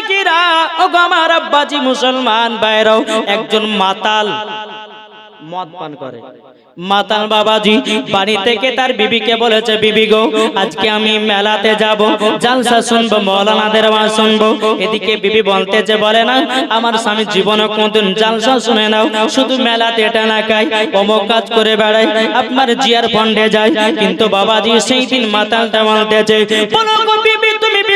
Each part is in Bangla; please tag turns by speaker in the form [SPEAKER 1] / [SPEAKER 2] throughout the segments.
[SPEAKER 1] মানিকেরা ও আমার আব্বাজি মুসলমান একজন মাতাল। মদ পান করে। মাতাল বাবাজি, বাড়ি থেকে তার বিবিকে বলেছে, বিবি গো, আজকে আমি মেলাতে যাব, জালসা শুনব, মৌলানাদের আওয়াজ শুনব। এদিকে বিবি বলতে যে বলে না, আমার স্বামী জীবনে কোনদিন জালসা শুনে নাও, শুধু মেলাতে এটা না খাই অমুক কাজ করে বেড়াই আপনার জিয়ার ফন্ডে যায়। কিন্তু বাবাজি সেই দিন মাতালটা বলতেছে, বলো বিবি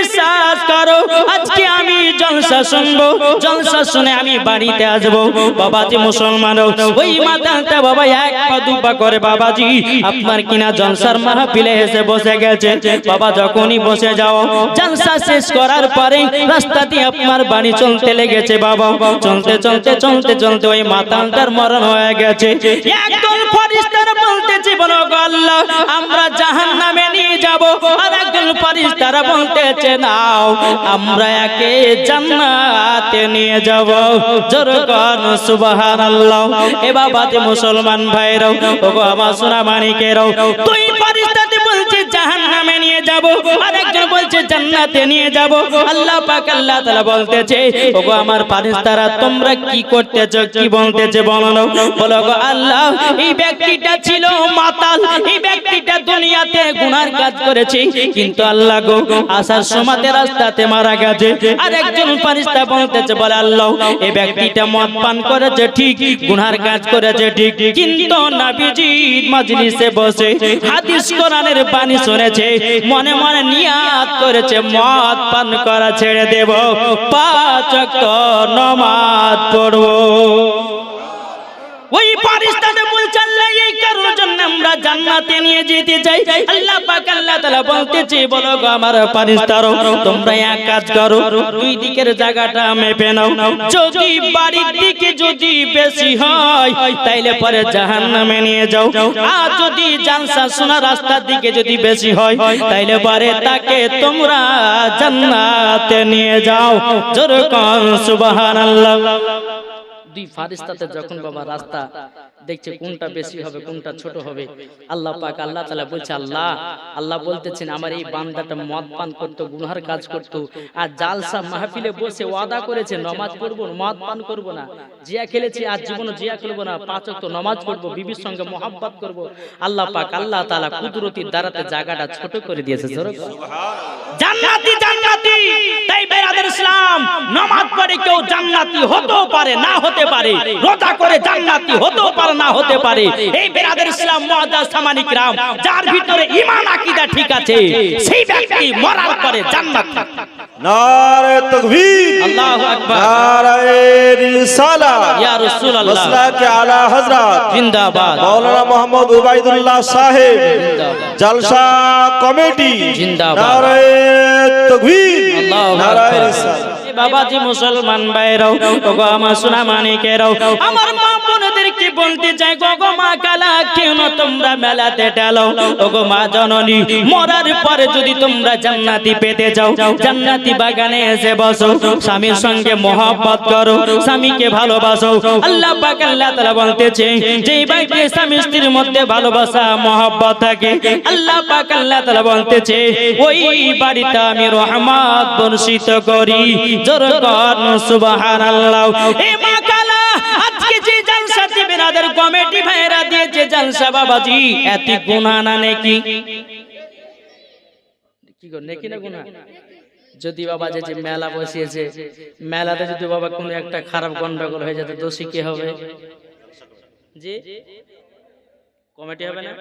[SPEAKER 1] বিশ্বাস করো, আজকে আমি জলসা শুনব। জলসা শুনে আমি বাড়িতে আসব। বাবাজি মুসলমান ওই মাতালটা বাবা এক পা দু পা করে বাবাজি, আপনার কিনা জলসার মাহফিলে এসে বসে গেছে। বাবা যখনই বসে যাও, জলসা শেষ করার পরে রাস্তা দিয়ে আপনার বাড়ি চলতে লেগেছে বাবা। চলতে চলতে চলতে চলতে ওই মাতালটার মরণ হয়ে গেছে। একদল ফরিস্তার বলতেছে বলো গো আল্লাহ, আমরা জাহান্নামে নিয়ে যাব। আর একজন ফরিস্তারা বলতেছে নাও, আমরা একে জান্নাতে নিয়ে যাব। জোর কর, সুবহানাল্লাহ। এ বাবাতে মুসলমান ভাইরাও, ওগো আমার সোনা মানিকেরাও তুই নিয়ে যাব। আর একজন বলছে, জান্নাতে নিয়ে যাব। আল্লাহ পাক আল্লাহ তাআলা বলতেছে, ওগো আমার ফরিস্তারা তোমরা কি করতেছো, কি বলতেছে বলো না। বলো গো আল্লাহ, এই ব্যক্তিটা ছিল মাতাল, এই ব্যক্তিটা দুনিয়াতে গুনার কাজ করেছে, কিন্তু আল্লাহ গো, আসার সময়তে রাস্তাতে মারা গেছে। আর একজন ফারিস্তা বলতেছে, বলে আল্লাহ, এই ব্যক্তিটা মদ পান করেছে, ঠিক, গুনার কাজ করেছে, ঠিক, কিন্তু নবীজি মজলিসে বসে হাদিস কোরআনের বাণী শুনেছে মনে মনে নিয়াত করেছে মদ পান করা ছেড়ে দেব। পাঁচ নমাজ পড়ব। ওই এই কারোর জন্য আমরা জান্নাতে নিয়ে যেতে চাই। আল্লাহ পাক আল্লাহ তাআলা বলতেছে, বলো গো আমার পারিস্তারো তোমরা এক কাজ করো, দুই দিকের জায়গাটা মেপে নাও। যদি বাড়ির দিকে যদি বেশি হয়, তাইলে পরে জাহান্নামে নিয়ে যাও। আর যদি জালসা শোনা রাস্তার দিকে যদি বেশি হয়, তাইলে পরে তাকে তোমরা জান্নাতে নিয়ে যাও। জোর কর সুবহানাল্লাহ। দুই ফারিস্তাতে যখন বাবা রাস্তা দেখছে কোনটা বেশি হবে কোনটা ছোট হবে আল্লাহ পাক আল্লাহ তাআলা বলছে আল্লাহ আল্লাহ বলতেছেন আমার এই বান্দাটা মদ পান করতো গুনহার কাজ করতো আর জালসা মাহফিলে বসে ওয়াদা করেছে নমাজ পড়ব মদ পান করব না। জিয়া খেলেছি আর জীবনে জিয়া খেলব না। পাঁচ ওয়াক্ত নমাজ পড়ব বিবির সঙ্গে মোহাব্বত করব। আল্লাহ পাক আল্লাহ তাআলা কুদরতির দ্বারাতে জায়গাটা ছোট করে দিয়েছে জান্নাতি। নামাজ কেউ জান্নাতি হতেও পারে না হতে পারে। রোজা করে জান্নাতি হতেও পারে না হতে পারে। এই বেরাদের ইসলাম মুআদ্দাস সামানিক রাম যার ভিতরে ঈমান আকীদা ঠিক আছে সেই ব্যক্তি মরার পরে জান্নাত
[SPEAKER 2] নারে তকবীর।
[SPEAKER 1] আল্লাহু আকবার।
[SPEAKER 2] নারে রিসালা
[SPEAKER 1] ইয়া রাসূলুল্লাহ।
[SPEAKER 2] মাসলাকে আলা হযরত।
[SPEAKER 1] জিন্দাবাদ।
[SPEAKER 2] মাওলানা মোহাম্মদ উবাইদুল্লাহ সাহেব। জলসা কমিটি।
[SPEAKER 1] জিন্দাবাদ।
[SPEAKER 2] নারে তকবীর।
[SPEAKER 1] আল্লাহু
[SPEAKER 2] নারে
[SPEAKER 1] আকবার। বাবাজি মুসলমান ভাইরাও আমার সোনা মানিকেরাও আমার মা বোনদেরকে বলতে চাই গো গো মা কালা? কেন তোমরা মেলাতে ডালো ওগো মা জননী, মরার পরে যদি তোমরা জান্নাতি পেতে যাও জান্নাতি বাগানে এসে বসো, স্বামীর সঙ্গে মহব্বত করো, স্বামীকে ভালোবাসো। আল্লাহ পাক আল্লাহ তাআলা বলতেছে যে বাড়িতে স্বামী স্ত্রীর মধ্যে ভালোবাসা, মহব্বত থাকে, আল্লাহ পাক আল্লাহ তাআলা বলতেছে, ওই বাড়িতে আমি রহমত বর্ষিত করি। জোর কর সুবহানাল্লাহ। এ মা কালা আজকে যে কমিটি ভাইরা দিয়েছে জলসা বাবাজি এত গুনাহ না নাকি? কি গো না গুনাহ যদি বাবা যে মেলা বসিয়েছে, মেলাতে যদি বাবা কোনো একটা খারাপ গন্ডগোল হয়ে যেত, দোষী কে হবে? জি? কমিটি হবে না?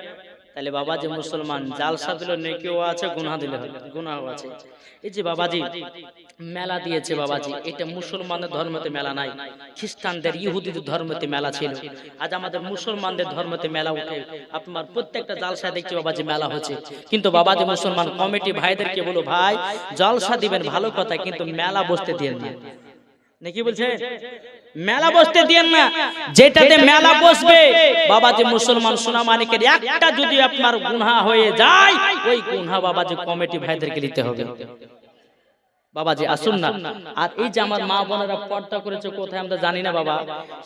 [SPEAKER 1] তাহলে বাবা যে মুসলমান, জালসা দিল, নেকিও আছে গুনাহ দিলে হবে গুনাহও আছে। এই যে বাবাজি মেলা দিয়েছে বাবাজি। এটা মুসলমানদের ধর্মতে মেলা নাই। খ্রিস্টানদের, ইহুদিদের ধর্মতে মেলা ছিল। আজ আমাদের মুসলমানদের ধর্মতে মেলা উঠে। আপনার প্রত্যেকটা জালসায় দেখছি বাবাজি মেলা হচ্ছে। কিন্তু বাবাজি মুসলমান কমিটি ভাইদেরকে বলো, ভাই, জলসা দিবেন ভালো কথা, কিন্তু মেলা বসতে দিয়েন না। নাকি বলছে? মেলা বসতে দিয়েন না। যেটাতে মেলা বসবে বাবা যে মুসলমান সোনা মানিকের একটা যদি আপনার গুনহা হয়ে যায়, ওই গুনহা বাবা যে কমিটি ভাইদেরকে নিতে হবে। বাবাজি আসুন না। আর এই যে আমার মা বোনেরা পর্দা করেছে কোথায় আমরা জানি না বাবা।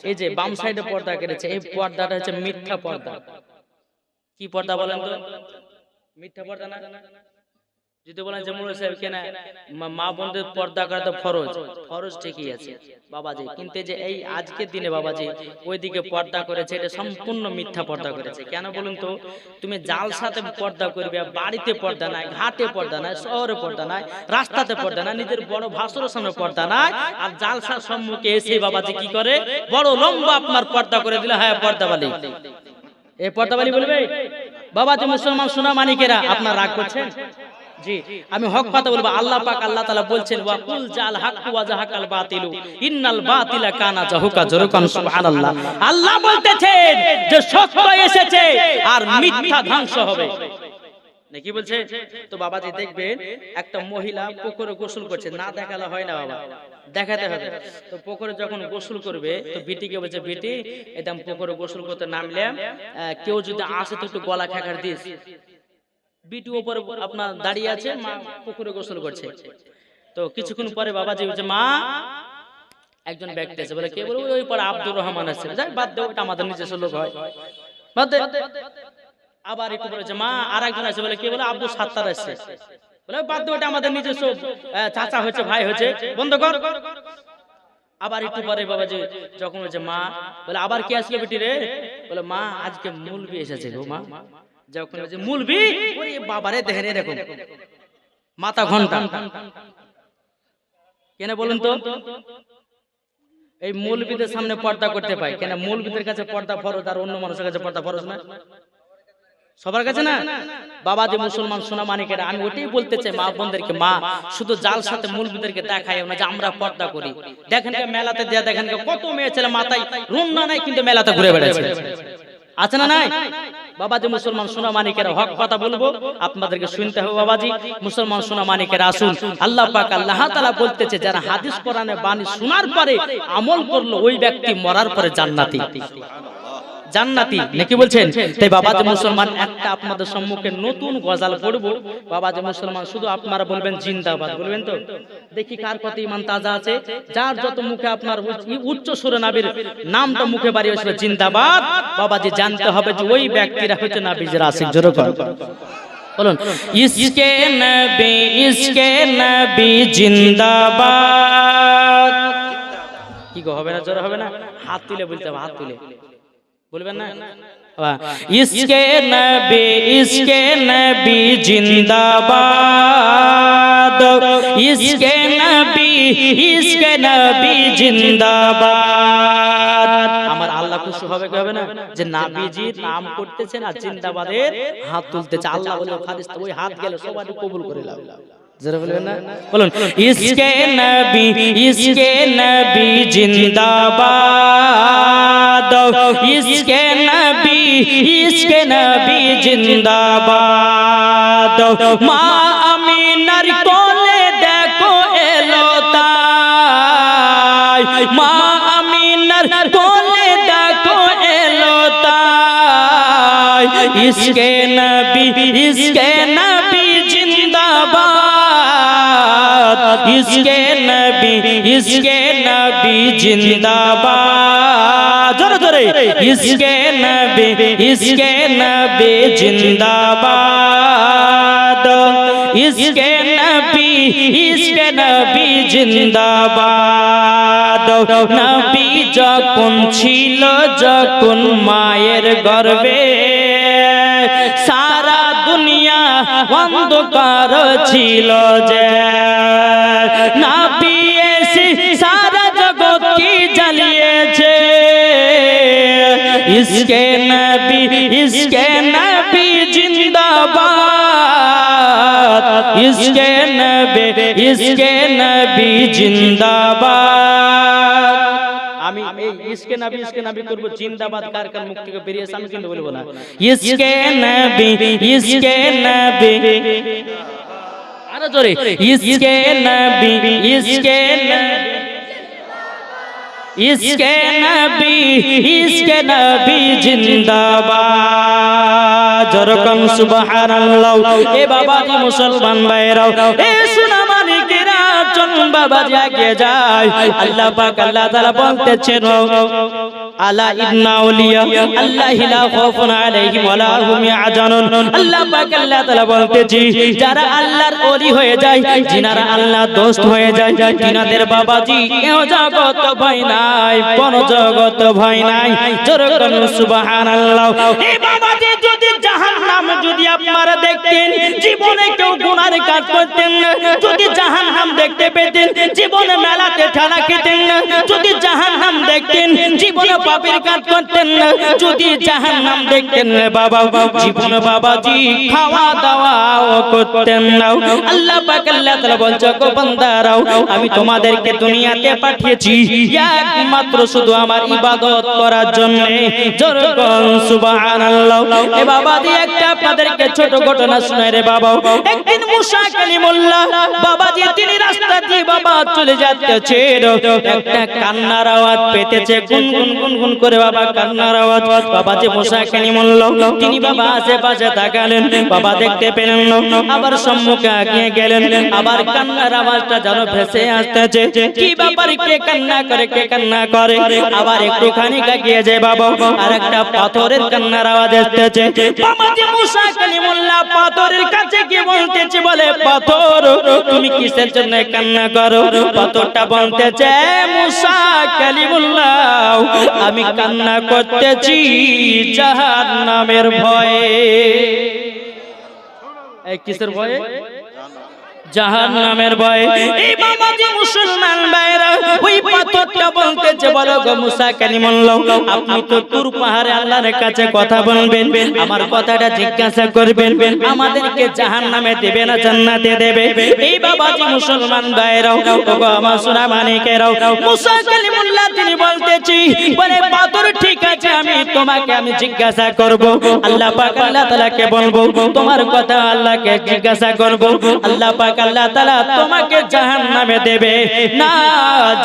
[SPEAKER 1] এই যে বাম সাইডে পর্দা করেছে এই পর্দাটা হচ্ছে মিথ্যা পর্দা। কি পর্দা বলেন তো? মিথ্যা পর্দা না? যদি বলেন যে মুরব্বী সাহেব কেন মা- বোনদের পর্দা করা তো ফরজ। ফরজ। ঠিকই আছে। বাবাজি কিন্তু যে এই আজকের দিনে বাবাজি ওইদিকে পর্দা করেছে এটা সম্পূর্ণ মিথ্যা পর্দা করেছে। কেন বলুন তো? তুমি জাল সাথে পর্দা করবে বাড়িতে পর্দা নাই ঘাটে পর্দা নাই শহরে পর্দা নাই রাস্তাতে পর্দা নাই নিজের বড় ভাসুরের সামনে পর্দা নাই আর জালসার সম্মুখে এসে বাবাজি কি করে? বড় লম্বা আপনার পর্দা করে দিলে হ্যাঁ পর্দা বালি এই পর্দাবালি। বলবে বাবা যে মুসলমান সোনা মানিকেরা আপনার রাগ করছেন আমি হক কথা বলব, আল্লাহ পাক আল্লাহ তাআলা বলছেন, ওয়া কুল জাল হাক্কু ওয়া জাহাকাল বাতিলু, ইন্নাল বাতিলা কানা জাহুকা জরকান সুবহানাল্লাহ। আল্লাহ বলতেছেন যে সত্য এসেছে আর মিথ্যা ধ্বংস হবে। নাকি বলছে? তো বাবাজি দেখবেন, একটা মহিলা পুকুরে গোসল করছে, না দেখালে হয় না বাবা, দেখাতে হবে। তো পুকুরে যখন গোসল করবে, তো বিটিকে বলছে, বিটি একদম পুকুরে গোসল করতে নামলে কেউ যদি আসে তো একটু গলা খেকার দিস। বিটি উপরে আপনার দাঁড়িয়ে আছে, মা পুকুরে গোসল করছে। তো কিছুক্ষণ পরে বাবাজি বলছে, মা, একজন ব্যক্তি আছে, বলে, কে? বলে, ওই পরে আব্দুর রহমান আছে। যাই বাদ দে, ওটা আমাদের নিজস্ব লোক হয়। আবার একটু বলেছে, মা আর একজন আছে। বলে, কে? বলে আব্দুল সাত্তার আসছে বলে, বাদ দে, ওটা আমাদের নিজস্ব চাচা হয়েছে, ভাই হয়েছে। বন্ধ কর। আবার একটু পরে বাবা যে যখন বলছে, মা, বলে, আবার কে আসলো বেটি রে? বলে, মা, আজকে মুলবি এসেছে গো, মা। যখন বলছে মুলবি ওরে বাবারে দেখেন এরকম। মাথা ঘণ্টা। কেন বলুন তো? এই মৌলবীদের সামনে পর্দা করতে পাই কেন মৌলবীদের কাছে পর্দা ফরজ আর অন্য মানুষের কাছে পর্দা ফরজ না? সবার কাছে না? বাবা যে মুসলমান সোনা মানিকেরা আমি ওটাই বলতে চাই মা বোনদেরকে মা শুধু জাল সাথে মুলবিদেরকে দেখাই না যে আমরা পর্দা করি। দেখেন মেলাতে দেয়া দেখেন কত মেয়ে ছেলে মাথায় রুন্না নাই কিন্তু মেলাতে ঘুরে বেড়াচ্ছে। আছে না নাই? বাবা যে মুসলমান সোনা মানিকেরা হক কথা বলব? আপনাদেরকে শুনতে হবে বাবাজি। মুসলমান সোনা মানিকেরা আসুন। আল্লাহ পাক আল্লাহ তাআলা বলতেছে যারা হাদিস কোরআনে বাণী শোনার পরে আমল করল ওই ব্যক্তি মরার পরে জান্নাতি। জান্নাতি। নাকি বলছেন? তাই বাবা যে মুসলমান একটা আপনাদের সম্মুখে নতুন গজাল পড়ব। বাবা যে মুসলমান শুধু আপনারা বলবেন জিন্দাবাদ বলবেন তো? দেখি কার কত ইমান তাজা আছে। যার যত মুখে আপনার উচ্চ- সুরে নাবির নামটা মুখে বাড়ি আসবে জিন্দাবাদ। বাবাজি জানতে হবে যে ওই ব্যক্তিরা হচ্ছে নাবিজের আশিক জোরে কর বলুন ইসকে নবী ইসকে নবী জিন্দাবাদ। কি গো হবে না জোরে হবে না? হাত তুলে বলতে হবে হাত তুলে। বলবেন না? ইসকে নবী ইসকে নবী জিন্দাবাদ। ইসকে নবী ইসকে নবী জিন্দাবাদ। আমার আল্লাহ খুশি হবে কি হবে না? যে নাবিজির নাম করতেছেন আর জিন্দাবাদের হাত তুলতেছে। আল্লাহ বলে ফারিস্তা ওই হাত গেল সবাই কবুল করে লাভ জোরে বলবেন না বলুন ইসকে নবী ইসকে নবী জিন্দাবাদ ইসকে নবী ইসকে নবী জিন্দাবাদ মা আমিনার কোলে দেখো এলো তাই মা আমিনার কোলে দেখো এলো তাই ইসকে নবী ইসকে ইসকে নবী ইসকে নবী জিন্দাবাদ। জোরে জোরে। ইসকে নবী ইসকে নবী জিন্দাবাদ। ইসকে নবী ইসকে নবী জিন্দাবাদ। নবী যখন ছিল, যখন মায়ের গর্বে, সারা দুনিয়া অন্ধকার ছিল যে ইসকে নবী ইসকে নবী জিন্দাবাদ ইসকে নবী ইসকে নবী জিন্দাবাদ আমি এই ইসকে নবী ইসকে নবী করব জিন্দাবাদ কার কার মুখ থেকে বেরিয়েছে আমি কিন্তু বলব না। ইসকে নবী ইসকে নবী আরও জোরে ইসকে নবী ইসকে নবী ইসকে নবী ইসকে নবী জিন্দাবাদ। জরকম সুবহানাল্লাহ। এ বাবা মুসলমান ভাইরাও এ সোনা মানিকেরা জন্ম বাবাজি এগিয়ে যায়। আল্লাহ পাক আল্লাহ বলতেছেন, আলা লা আলাইহিম হুম আল্লাহ পাক আল্লাহ বলতেছি, যারা আল্লাহর ওলি হয়ে যায়, যিনারা আল্লাহর দোস্ত হয়ে যায় তিনাদের বাবাজি জগত ভয় নাই কোন জগত ভয় নাই। জোরে কোন সুবহানাল্লাহ। এই বাবাজি যদি জাহান্নাম যদি আপনারা দেখতেন, জীবনে কেউ গুনার কাজ করতেন না। যদি জাহান্নাম দেখতে পেতেন, জীবনে মেলাতে ঠাড়া খেতেন না। যদি জাহান্নাম দেখতেন, জীবনে পাপের কাজ করতেন না। যদি জাহান্নাম দেখতেন না বাবা, জীবনে বাবাজি খাওয়া দাওয়াও করতেন না। আল্লাহ পাক আল্লাহ তাআলা বলছে গো বান্দারাও, আমি তোমাদেরকে দুনিয়াতে পাঠিয়েছি। একমাত্র শুধু আমার ইবাদত করার জন্য। জোরে সুবহানাল্লাহ। এ বাবা দিয়ে একটা আপনাদেরকে ছোট ঘটনা শুনাই রে বাবা। একদিন মুসা কালিমুল্লাহ বাবা যে তিনি রাস্তা দিয়ে বাবা চলে যাচ্ছে একটা কান্নার আওয়াজ পেতেছে গুনগুন গুনগুন করে বাবা কান্নার আওয়াজ। বাবা যে মুসা কালিমুল্লাহ, তিনি বাবা আশেপাশে তাকালেন, বাবা দেখতে পেলেন আবার সম্মুখে আগিয়ে গেলেন। আবার কান্নার আওয়াজটা যেন ভেসে আসতেছে। কি ব্যাপার কে কান্না করে, কে কান্না করে? আবার একটুখানি গিয়ে যায় বাবা আর একটা পাথরের কান্নার আওয়াজ আসতেছে বাবা যে মুসা কালিমুল্লাহ পাথরের কাছে বলে, পাথর, তুমি কিসের জন্য কান্না করো? পাথরটা বলতেছে, মুসা কালিমুল্লাহ, আমি কান্না করতেছি জাহান্নামের ভয়ে। কিসের ভয়ে? জাহান নামের ভয়ে এই বাবা যে মুসলমান ভাইরা ওই পাথরটা বলতেছে, বলো গো মুসা কালিমুল্লাহ আপনি তো তুর পাহাড়ে আল্লাহর কাছে কথা বলবেন, আমার কথাটা জিজ্ঞাসা করবেন, আমাদেরকে জাহান নামে দেবে না জান্নাতে দেবে? এই বাবা যে মুসলমান ভাইরা ও গো আমার সোনা মানিকেরাও, মুসা কালিমুল্লাহ তিনি বলতেছি, বলে, পাথর ঠিক আছে, আমি তোমাকে আমি জিজ্ঞাসা করব। আল্লাহ পাক আল্লাহ তাআলাকে বলব, তোমার কথা আল্লাহকে জিজ্ঞাসা করব। আল্লাহ পাক আল্লাহ তাআলা তোমাকে জাহান্নামে দেবে, না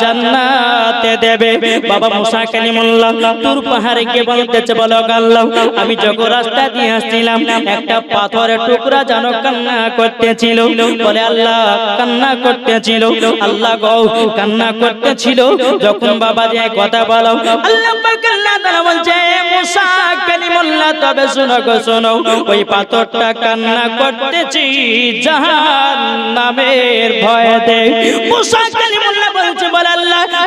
[SPEAKER 1] জান্নাতে দেবে। বাবা মুসা কালিমুল্লাহ তুর পাহাড়ে কে বলতেছে, বলো আল্লাহ, আমি যখন রাস্তা দিয়ে আসছিলাম, একটা পাথরের টুকরা যেন কান্না করতেছিল। বলে আল্লাহ, কান্না করতেছিল। আল্লাহ গো, কান্না করতেছিল। যখন বাবা যে কথা বলো, আল্লাহ পাক আল্লাহ তাআলা বলছে মুসা কালিমুল্লাহ, তবে শোনো গো, শোনো, ওই পাথরটা কান্না করতেছি জাহান্নামের দেয় মুসা কালিমুল্লাহ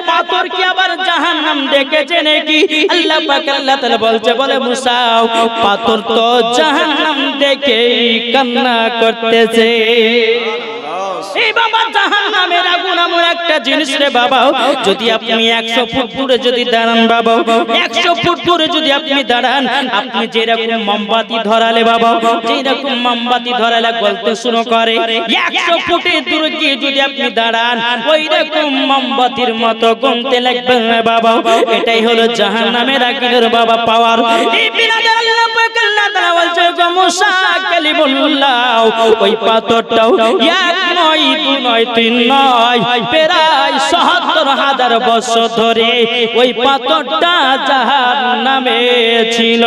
[SPEAKER 1] পাথর কি আবার জাহান্নাম দেখেছে নাকি? আল্লাহ পাক আল্লাহ তাআলা বলছে বলে মুসা পাথর তো জাহান্নাম দেখে কান্না করতেছে। এই বাবা জাহান্নামের আগুন এমন একটা জিনিস রে বাবা। যদি আপনি একশো ফুট দূরে যদি দাঁড়ান বাবা একশো ফুট দূরে যদি আপনি দাঁড়ান আপনি যেরকম মোমবাতি ধরালে বাবা যেরকম মোমবাতি ধরালে গলতে শুরু করে। একশো ফুটের দূরে গিয়ে যদি আপনি দাঁড়ান ওই রকম মোমবাতির মতো গমতে লাগবে বাবা। এটাই হলো জাহান্নামের আগুনের বাবা পাওয়ার। ওই পাথরটাও এক নয়, দু নয়, তিন নয়, প্রায় সত্তর হাজার বছর ধরে ওই পাথরটা জাহান নামে ছিল।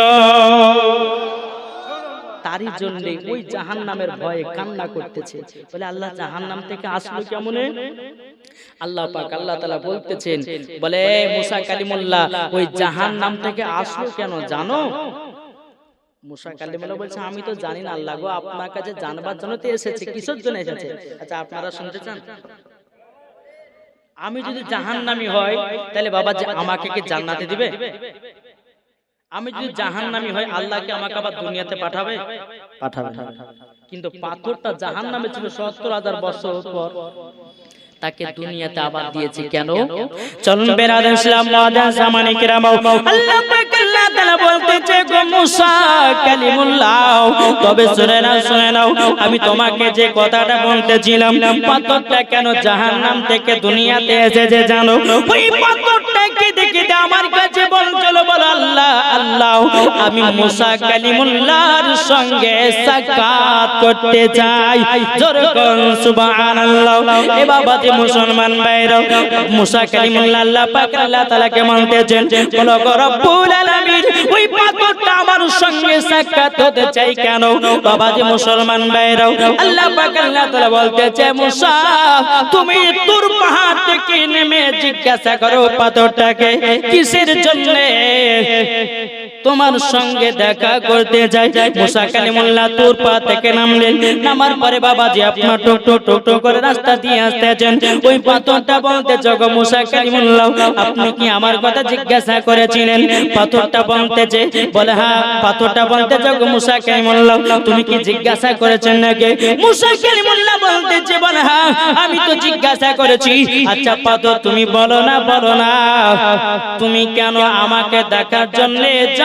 [SPEAKER 1] তারই জন্য ওই জাহান নামের ভয়ে কান্না করতেছে। বলে আল্লাহ জাহান নাম থেকে আসলো কেমন? আল্লাহ পাক আল্লাহ তাআলা বলতেছেন বলে মুসা কালিমুল্লাহ ওই জাহান নাম থেকে আসলো কেন জানো? মুসা কালিমুল্লাহ বলছে আমি তো জানি না আল্লাহ গো আপনার কাছে জানবার জন্য তো এসেছে কিসের জন্য এসেছে। আচ্ছা আপনারা শুনতে চান? আমি যদি জাহান্নামী হয় তাহলে বাবা যে আমাকে কি জান্নাতে দিবে? আমি যদি জাহান্নামী হয় আল্লাহকে আমাকে আবার দুনিয়াতে পাঠাবে? পাঠাবে? কিন্তু পাথরটা জাহান্নামে ছিল সত্তর হাজার বছর পর। তাকে দুনিয়াতে আবার দিয়েছে। কেন? চলুন বেরাদ ইসলাম মাদান জামানি কিরাম। আল্লাহ পাক আল্লাহ তাআলা বলতেছে গো মুসা কালিমুল্লাহ তবে শুনে নাও শুনে নাও আমি তোমাকে যে কথাটা বলতেছিলাম পাথরটা কেন জাহান্নাম থেকে দুনিয়াতে এসেছে জানো? ওই পাথরটাকে দেখে দে আমার কাছে বল চলো বল আল্লাহ আল্লাহ আমি মুসা কালিমুল্লাহর সঙ্গে সাক্ষাৎ করতে চাই। জোরে কোন সুবহানাল্লাহ। এ বাবা মুসলমান ভাইরা, মুসা কালিমুল্লাহ আল্লাহ পাক আল্লাহ তাআলাকে মানতেছেন গো রব্বুল আলামিন, ওই পাথরটা আমার সঙ্গে সাক্ষাৎ হতে চাই কেন? বাবা যে মুসলমান ভাইরা, আল্লাহ পাক আল্লাহ তাআলা বলতেছে, মুসা, তুমি তোর তুর থেকে নেমে জিজ্ঞাসা করো পাথরটাকে, কিসের জন্য? তোমার সঙ্গে দেখা করতে যাই। মুসা কালিমুল্লাহ তোর পা থেকে নামলেন। নামার পরে বাবাজি আপনার টোক টোক করে রাস্তা দিয়ে আসতেছেন। ওই পাথরটা বলতে জগ মুসা কালিমুল্লাহ, আপনি কি আমার কথা জিজ্ঞাসা করেছিলেন? পাথরটা বলতেছে বলে হ্যাঁ পাথরটা বলতে জগ মুসা কালিমুল্লাহ, তুমি কি জিজ্ঞাসা করেছেন নাকি? মুসা কালিমুল্লাহ বলতেছে বলে হ্যাঁ আমি তো জিজ্ঞাসা করেছি। আচ্ছা পাথর তুমি বলো না বলো না। তুমি কেন আমাকে দেখার জন্য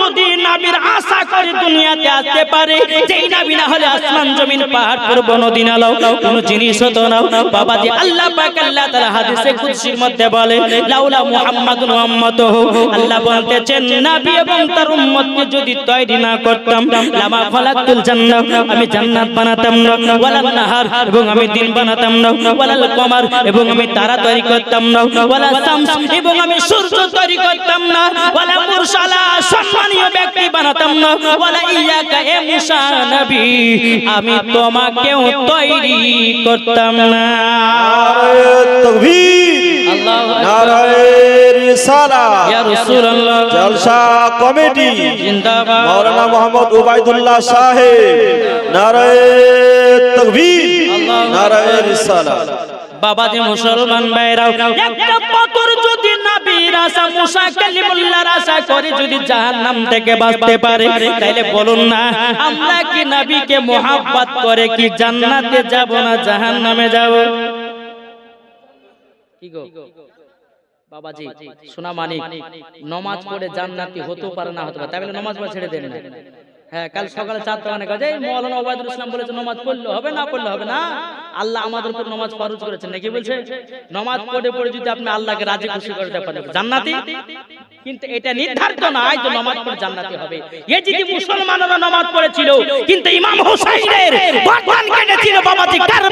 [SPEAKER 1] যদি নাবির আশা করে দুনিয়াতে আসতে পারে, যেই নাবি না হলে আসমান জমিন পাহাড় পর্ব নদী নালাও কোন জিনিস হতো না। বাবাজি আল্লাহ পাক আল্লাহ তাআলা হাদিসে কুদসির মধ্যে বলে, লাউলা মুহাম্মাদুন উম্মাতুহু আল্লাহ বলতেছেন, নবী এবং তার উম্মতকে যদি তৈরি না করতাম, লামা খালাকতুল জান্নাহ, আমি জান্নাত বানাতাম না। ওয়ালা নাহার, এবং আমি দিন বানাতাম না। ওয়ালাল কমার, এবং আমি তারা তৈরি করতাম না। ওয়ালা শামস, এবং আমি সূর্য তৈরি করতাম না। ওয়ালা মুরসালা সম্মানীয় ব্যক্তি বানাতাম না। ওয়ালা ইয়াকা এ মুসা নবী আমি তোমাকেও তৈরি করতাম না।
[SPEAKER 2] কমিটি মোহাম্মদ সাহেব নারায়ে তাকবীর নারায়ে রিসালা
[SPEAKER 1] বাবাজি মুসলমান ভাইরাও একটা পাথর যদি বাবাজি, সোনা মানিক, নমাজ পড়ে জান্নাতি হতেও পারে না, হতে পারে। নমাজ পড়ে ছেড়ে দেন না। হ্যাঁ কাল সকালে চারটা মানে কাজে মৌলানা ওবায়দুল ইসলাম বলেছে, নমাজ পড়লে হবে না, পড়লে হবে না? আল্লাহ আমাদের উপর নমাজ ফরজ করেছেন, নাকি বলছে? নমাজ পড়ে পড়ে যদি আপনি আল্লাহকে রাজি, খুশি করতে পারেন জান্নাতি? কিন্তু এটা নির্ধারিত নয় যে নমাজ পড়ে জান্নাতি হবে। এজিদি মুসলমানরা নমাজ পড়েছিল, কিন্তু ইমাম কেটেছিল, বাবাজি ময়দানে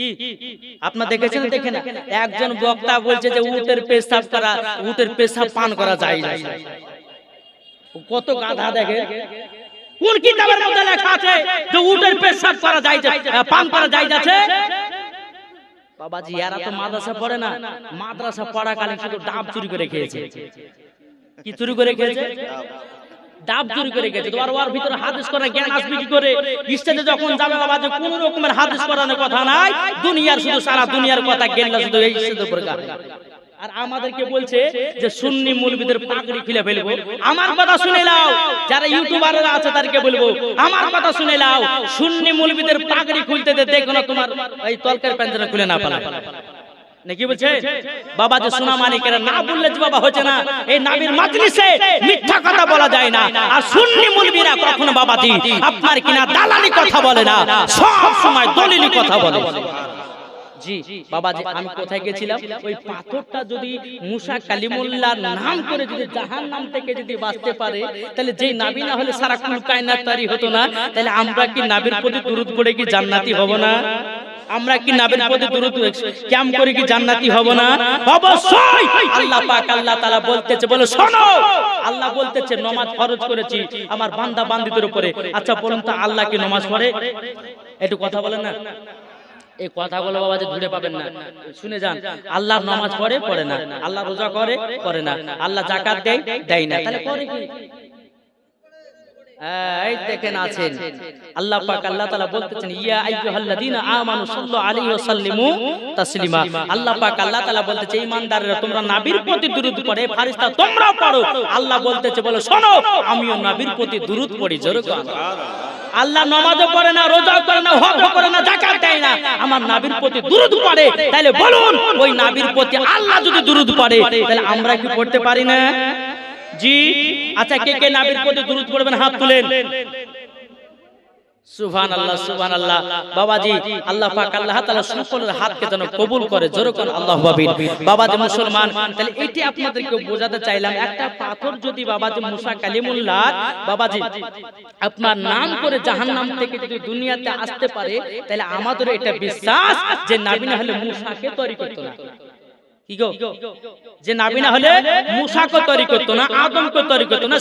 [SPEAKER 1] কি? আপনার দেখেছেন দেখেন একজন বক্তা বলছে যে উটের পেশাব করা উটের পেশাব পান করা যায় না। কত গাধা দেখে? কোন কিতাবের মধ্যে লেখা আছে যে উটের পেশাব করা যায় পান করা যায় আছে বাবাজি এরা তো মাদ্রাসা পড়ে না। মাদ্রাসা পড়াকালীন শুধু ডাব চুরি করে খেয়েছে। কি চুরি করে খেয়েছে? ডাব চুরি করে গেছে তোমার ওর ভিতরে হাদিস করে জ্ঞান আসবে কি করে? স্টেজে যখন যাবে বাবা যে কোন রকমের হাদিস করানোর কথা নাই দুনিয়ার শুধু সারা দুনিয়ার কথা গেল শুধু এই স্টেজের উপরে। আর আমাদেরকে বলছে যে সুন্নি মুলবিদের পাগড়ি খুলে ফেলব। আমার কথা শুনে নাও যারা ইউটিউবাররা আছে তাদেরকে বলব আমার কথা শুনে নাও সুন্নি মুলবিদের পাগড়ি খুলতে দেখো না তোমার এই তলকার খুলে না পালা নাকি বলছে বাবা যে সোনা মানিকেরা না বললে যে বাবা হচ্ছে না, এই নাবির মাজলিসে মিথ্যা কথা বলা যায় না। আর সুন্নি মুলবিরা কখনো বাবাজি, আপনার কিনা দালালি কথা বলে না, সব সময় দলিলি কথা বলে। জি বাবাজি আমি কোথায় গেছিলাম? ওই পাথরটা যদি মুসা কালিমুল্লাহর নাম করে যদি জাহান নাম থেকে যদি বাঁচতে পারে তাহলে যেই নাবি না হলে সারা কুল কায়নাত তারি হতো না। তাহলে আমরা কি নাবির প্রতি দুরুদ পড়ে কি জান্নাতি হব না? আমরা কি নাবির প্রতি দুরুদ ক্যাম করে কি জান্নাতি হব না? অবশ্যই! আল্লাহ পাক আল্লাহ তাআলা বলতেছে বলে শোনো! আল্লাহ বলতেছে নামাজ ফরজ করেছি আমার বান্দা বান্দীদের উপরে। আচ্ছা বলুন তো আল্লাহ কি নামাজ পড়ে? একটু কথা বলেন না? এই কথাগুলো বাবা যে দূরে পাবেন না। শুনে যান, আল্লাহ নামাজ পড়ে পড়ে না। আল্লাহ রোজা করে করে না। আল্লাহ জাকাত দেয় দেয় না। তাহলে করে কি? বলতেছে তোমরা প্রতি পড়ে আল্লাহ বলতেছে আমিও নবীর প্রতি দুরূদ পড়ি। জোরে কর আল্লাহ নমাজও পড়ে না, রোজাও করে না, হজও করে না জাকাত দেয় না। আমার নাবির প্রতি দুরুদ পড়ে। তাহলে বলুন, ওই নাবির প্রতি আল্লাহ যদি দুরুদ পড়ে তাহলে আমরা কি করতে পারি না? জি আচ্ছা কে কে নাবির প্রতি দুরুদ পড়বেন? হাত তুলেন। করে একটা পাথর যদি বাবাজি আপনার নাম করে জাহান্নাম থেকে যদি দুনিয়াতে আসতে পারে, তাহলে আমাদের এটা বিশ্বাস যে নাবি না হলে মুসাকে তৈরি করতে না কি গো যে নাবি না হলে মুসাকে তৈরি করতো না আদমকে তৈরি করতো না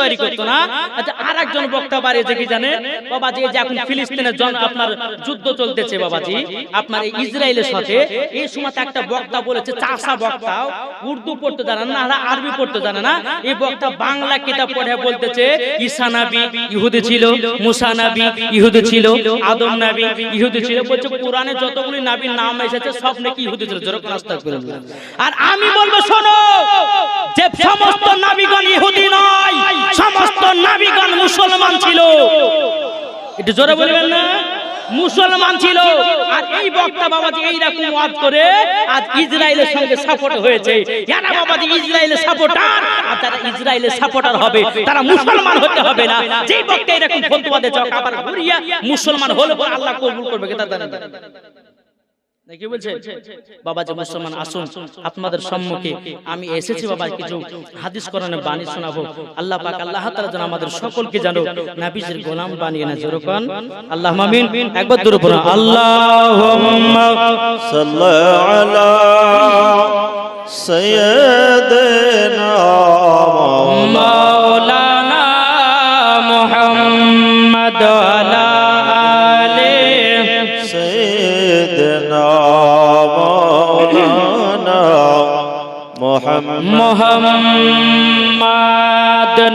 [SPEAKER 1] তৈরি করতো না। আচ্ছা আর একজন বক্তা বাড়িয়েছে কি জানে? বাবাজি যে এখন ফিলিস্তিনের জন আপনার যুদ্ধ চলতেছে বাবাজি। আপনার এই ইসরায়েলের সাথে এই সময় একটা বক্তা বলেছে চাষা বক্তা। উর্দু পড়তে জানে না আর আরবি পড়তে জানে না। এই বক্তা বাংলা কিতাব পড়ে বলতেছে ঈসা নবী ইহুদি ছিল মুসা নবী ইহুদি ছিল আদম নবী ইহুদি ছিল। বলছে কোরআনে যতগুলি নবীর নাম এসেছে সব নাকি ইহুদি ছিল। জোরে করে আস্তাগফিরুল্লাহ আর আমি বলব শোনো, যে সমস্ত নবীগণ ইহুদি নয়, সমস্ত নবীগণ মুসলমান ছিল। একটু জোরে বলবেন না? মুসলমান ছিল। আর এই বক্তা বাবাজি এইরকম ওয়াজ করে আজ ইসরায়েলের সঙ্গে সাপোর্ট হয়েছে। এরা বাবাজি ইসরায়েলের সাপোর্টার আর যারা ইসরায়েলের সাপোর্টার হবে, তারা মুসলমান হতে হবে না। যেই বক্তা এরকম ফতোয়া দেয় আবার ঘুরিয়া মুসলমান হলে পরে আল্লাহ কবুল করবে, কে তার জানেন নাকি সম্মুখে আমি এসেছি বাবা কিছু আল্লাহ পাক আল্লাহ একবার মোহাম্মদ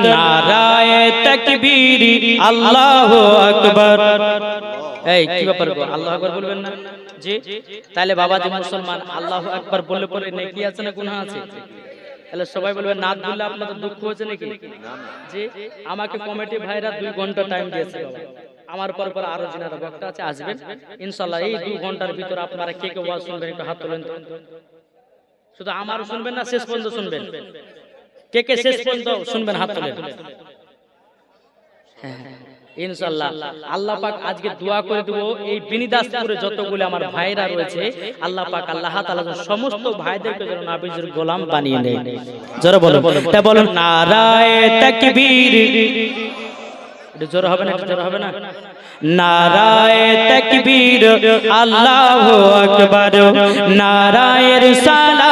[SPEAKER 1] নারায় তাকবীর, আল্লাহু আকবার। এই, কি ব্যাপার গো? আল্লাহু আকবার বলবেন না? জি? তাহলে বাবা যে মুসলমান, আল্লাহু আকবার বললে পরে নেকি আছে না গুনাহ আছে? তাহলে সবাই বলবে নাত বললে আপনাদের দুঃখ হচ্ছে নাকি? জি? আমাকে কমিটি ভাইরা দুই ঘণ্টা টাইম দিয়েছে আমার পর পর আরও জিনারা বক্তা আছে, আসবেন। ইনশাআল্লাহ এই দুই ঘণ্টার ভিতর আপনারা কে কে ওয়াজ শুনবেন, একটু হাত তোলেন শুধু আমারও শুনবেন না শেষ পর্যন্ত শুনবেন। কে কে শেষ পর্যন্ত শুনবেন? হাত তুলে ইনশাল্লাহ আল্লাহ পাক আজকে দোয়া করে দেব এই বিনিদাসপুরে যতগুলো আমার ভাইরা রয়েছে আল্লাহ পাক আল্লাহ তাআলা সমস্ত ভাইদেরকে যেন নাবিজের গোলাম বানিয়ে নেয়। জোরে বলো তা বলো নারায়ে তাকবীর। এটা জোরে হবে না জোরে হবে না? নারায়ে তাকবীর আল্লাহু আকবার। নারায়ের সালাত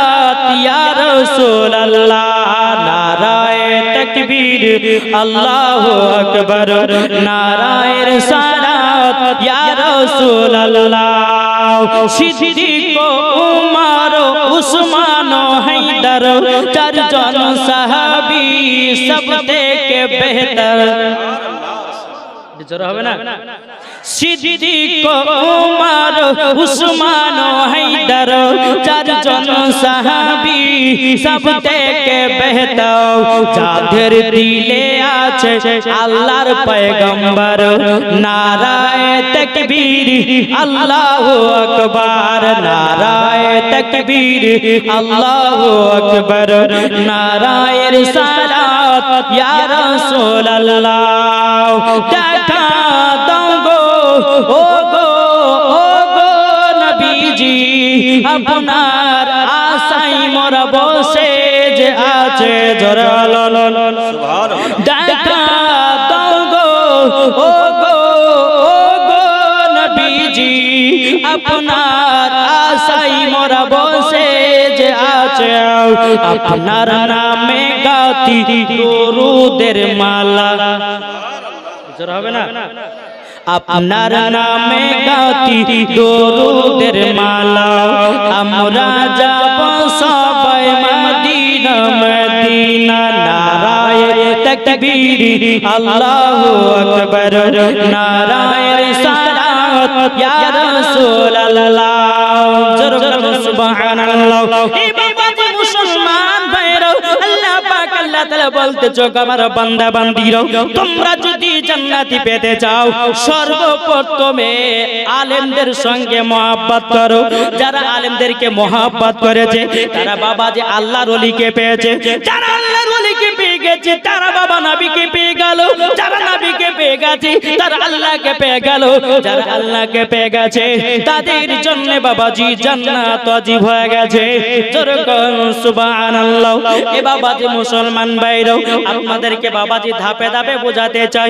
[SPEAKER 1] ইয়া রাসূলুল্লাহ নারায়ে তাকবীর আল্লাহু আকবার নারায়ের সালাত ইয়া রাসূলুল্লাহ সিদ্দিক উমর উসমান হায়দার চারজন সাহাবী সব থেকে বেহতর জোর হবে না? সিদ্দিক উমর, উসমান হায়দার চারজন সাহাবী সব থেকে বেহতর। যাদের দিলে আছে আল্লাহর পয়গম্বর, নারায়ে তাকবীর, আল্লাহু আকবার, নারায়ে তাকবীর, আল্লাহু আকবার নারায়ের সালাত ইয়া রাসূলুল্লাহ। দেখা আপনার আশাই মরা বসে যে আছে দেখা দাও গো, ও গো আপনার আশাই মরা বসে যে আছে। আপনার নামে গাতি দরুদের মালা। হবে না? আপনার নামে গাতি দরুদের মালা। আমরা যাব সবাই মদিনা মদিনা, নারায়ে তাকবীর। আল্লাহু আকবার, নারায়ে সালাত। ইয়া রাসূলুল্লাহ। জোর করে সুবহানাল্লাহ। এই বাবা আল্লাহ আল্লাহ আল্লাহ আমার বান্দা তোমরা যদি জান্নাতি পেতে চাও। সর্বপ্রথমে আলেমদের সঙ্গে মহাব্বত করো। যারা আলেমদেরকে মহাব্বত করেছে, তারা বাবা যে আল্লাহর ওলিকে পেয়েছে, যারা আল্লাহর ওলিকে পেয়ে গেছে, তারা বাবা নাবিকে পেয়ে গেল, যারা নবীকে পেয়ে গেছে, তারা আল্লাহকে পেয়ে গেল, যারা আল্লাহকে পেয়ে গেছে, তাদের জন্য বাবাজি জান্নাত অজীব হয়ে গেছে। সুবহানাল্লাহ। এ বাবাজি মুসলমান আপনাদেরকে বাবাজি ধাপে ধাপে বোঝাতে চাই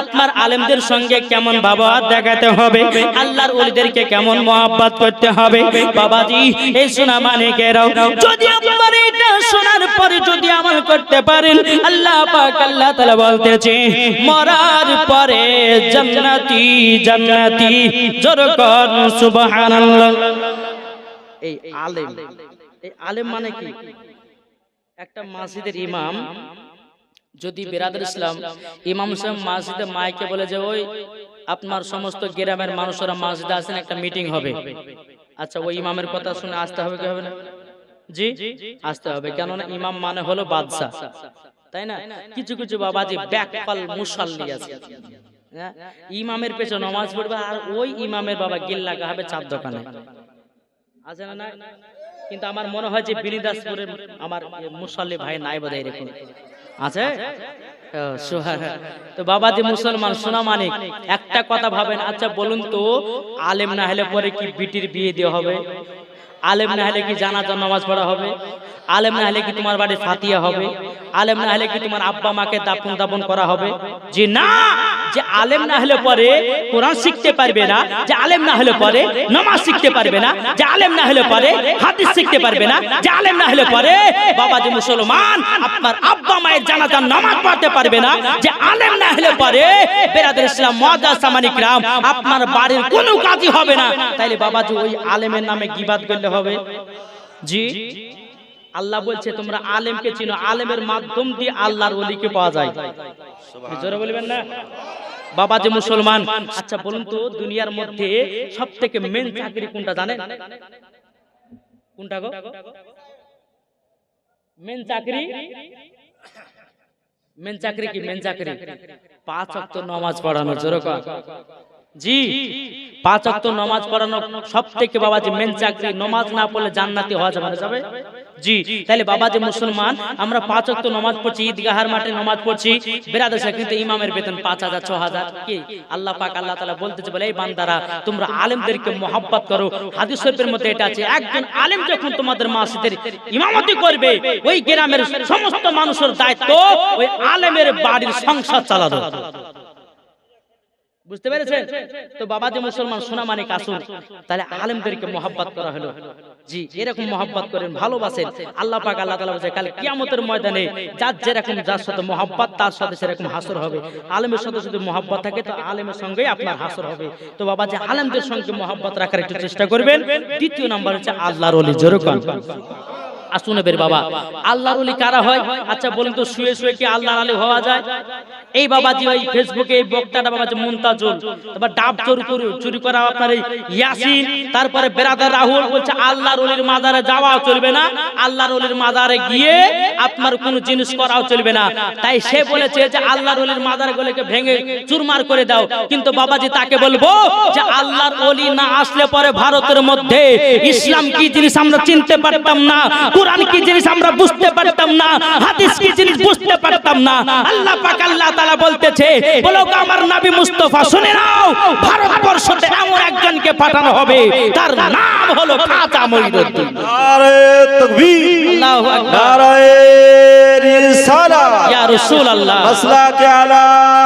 [SPEAKER 1] আপনার আলেমদের সঙ্গে কেমন ব্যবহার দেখাতে হবে, আল্লাহর ওলিদেরকে কেমন মহাব্বত করতে হবে। বাবাজি, এই শোনা মানে কেরাও যদি আপনার এটা শোনার পরে যদি আমল করতে পারেন, আল্লাহ পাক আল্লাহ তাআলা বলতেছে মরার পরে জান্নাতি জান্নাতি জোর কর সুবহানাল্লাহ। এই আলেম এই আলেম মানে কি? একটা মসজিদের ইমাম যদি বেরাদের ইসলাম ইমাম সাহেব মসজিদে মাইকে বলে যে ওই আপনার সমস্ত গ্রামের মানুষরা মসজিদে আসেন একটা মিটিং হবে। আচ্ছা ওই ইমামের কথা শুনে আসতে হবে কি হবে না? জি? আসতে হবে। কেননা ইমাম মানে হলো বাদশা তাই না? কিছু কিছু বাবাজি ব্যাকপাল মুসাল্লি আছে। হ্যাঁ? ইমামের পেছনে নামাজ পড়বে আর ওই ইমামের বাবা গিল্লা হবে চার দোকানে আছে না না কিন্তু আমার মনে হয় যে বিনিদাসপুরের আমার মুসল্লি ভাই নাই বোধহয় এরকম। আছে? ও, তো বাবা যে মুসলমান সোনা মানিক একটা কথা ভাবেন আচ্ছা বলুন তো আলেম না হলে পরে কি বিটির বিয়ে দেওয়া হবে? আলেম না হলে কি জানাজার নামাজ পড়া হবে? আলেম না হলে কি তোমার বাড়ির ফাতিয়া হবে? আলেম না হলে কি তোমার আব্বা মাকে দাপন দাপন করা হবে? যে না! যে আলেম না হলে পরে কোরআন শিখতে পারবে না, যে আলেম না হলে পরে নামাজ শিখতে পারবে না, যে আলেম না হলে পরে হাদিস শিখতে পারবে না, যে আলেম না হলে পরে বাবা যে মুসলমান আপনার আব্বা মায়ের জানাজার নামাজ পড়তে পারবে না, যে আলেম না হলে পরে বেরাদের ইসলাম মহাদাস সামানিক রাম, আপনার বাড়ির কোনো কাজই হবে না। তাইলে বাবাজি ওই আলেমের নামে গিবাদ করলে হবে? জি? আল্লাহ বলছে তোমরা আলেমকে চিনো আলেমের মাধ্যম দিয়ে আল্লাহর ওলিকে পাওয়া যায়। জোরে বলবেন না? বাবা যে মুসলমান আচ্ছা বলুন তো দুনিয়ার মধ্যে সব থেকে মেন চাকরি কোনটা জানেন? কোনটা গো? মেন চাকরি? মেন চাকরি কি? মেন চাকরি পাঁচ অক্ত নামাজ পড়ানো জোরে। জি পাঁচ অক্ত নামাজ পড়ানো সব থেকে বাবা যে মেন চাকরি নামাজ না পড়লে জান্নাতি হওয়া যাবে না। যাবে? জি তাহলে বাবা যে মুসলমান আমরা পাঁচ অক্ত নামাজ পড়ছি ঈদগাহার মাঠে নামাজ পড়ছি বেরাদের কিন্তু ইমামের বেতন পাঁচ হাজার ছ হাজার। কি? আল্লাহ পাক আল্লাহ তালা বলতেছে বলে এই বান্দারা তোমরা আলেমদেরকে মহাব্বত করো। হাদিস শরীফের মধ্যে এটা আছে একজন আলেম যখন তোমাদের মাসিদের ইমামতি করবে ওই গ্রামের সমস্ত মানুষের দায়িত্ব ওই আলেমের বাড়ির সংসার চালানো। বুঝতে পেরেছেন? তো বাবা যে মুসলমান, সোনা মানে কাসুর। তাহলে আলেমদেরকে মহাব্বত করা হলো। জি, এরকম মহাব্বত করেন, ভালোবাসেন। আল্লাহ পাক, আল্লাহ তাআলা বলছে, কাল কিয়ামতের ময়দানে যার যেরকম, যার সাথে মহাব্বত, তার সাথে সেরকম হাসর হবে। আলেমের সাথে যদি মহাব্বত থাকে, তো আলেমের সঙ্গেই আপনার হাসর হবে। তো বাবা যে আলেমদের সঙ্গে মহাব্বত রাখার একটু চেষ্টা করবেন। দ্বিতীয় নাম্বার হচ্ছে আল্লাহর ওলি জোরে কন। আসুন এবার বাবা। আল্লাহর ওলি কারা হয়? আচ্ছা বলুন তো, শুয়ে শুয়ে কি আল্লাহর আলী হওয়া যায়? এই বাবাজি ওই ফেসবুকে এই বক্তাটা বাবাজি মুনতাজুল। তারপর ডাব চুরি করে, চুরি করা আপনার এই ইয়াসিন, তারপরে বেরাদার রাহুল বলছে, আল্লাহর ওলির মাজারে যাওয়াও চলবে না। আল্লাহর ওলির মাজারে গিয়ে আপনার কোনো জিনিস করাও চলবে না। তাই সে বলেছে যে, আল্লাহর ওলির মাজার গুলোকে ভেঙে চুরমার করে দাও। কিন্তু বাবাজি তাকে বলব যে, আল্লাহর ওলি না আসলে পরে ভারতের মধ্যে ইসলাম কি জিনিস আমরা চিনতে পারতাম না? কোরআন কি জিনিস আমরা বুঝতে পারতাম না হাদিস কি জিনিস বুঝতে পারতাম না আল্লাহ পাক আল্লাহ তাআলা বলতেছে বলো গো আমার নবী মুস্তাফা শুনে নাও ভারতবর্ষতে এমন একজনকে পাঠানো হবে তার নাম হলো খাজা মঈনুদ্দিন
[SPEAKER 2] নারে তকবীর
[SPEAKER 1] আল্লাহু আকবার
[SPEAKER 2] নারে রিসালাত
[SPEAKER 1] ইয়া রাসূলুল্লাহ
[SPEAKER 2] मसला के आला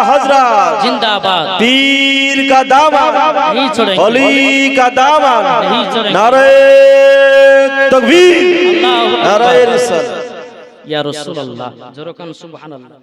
[SPEAKER 2] हजरत
[SPEAKER 1] जिंदाबाद
[SPEAKER 2] पीर का दामन
[SPEAKER 1] नहीं छोड़ेंगे
[SPEAKER 2] अली का दामन
[SPEAKER 1] नहीं छोड़ेंगे।
[SPEAKER 2] नारे तकबीर
[SPEAKER 1] अल्लाहु
[SPEAKER 2] নারায়ের
[SPEAKER 1] ইয়া রাসূলুল্লাহ। জোরকান সুবহানাল্লাহ।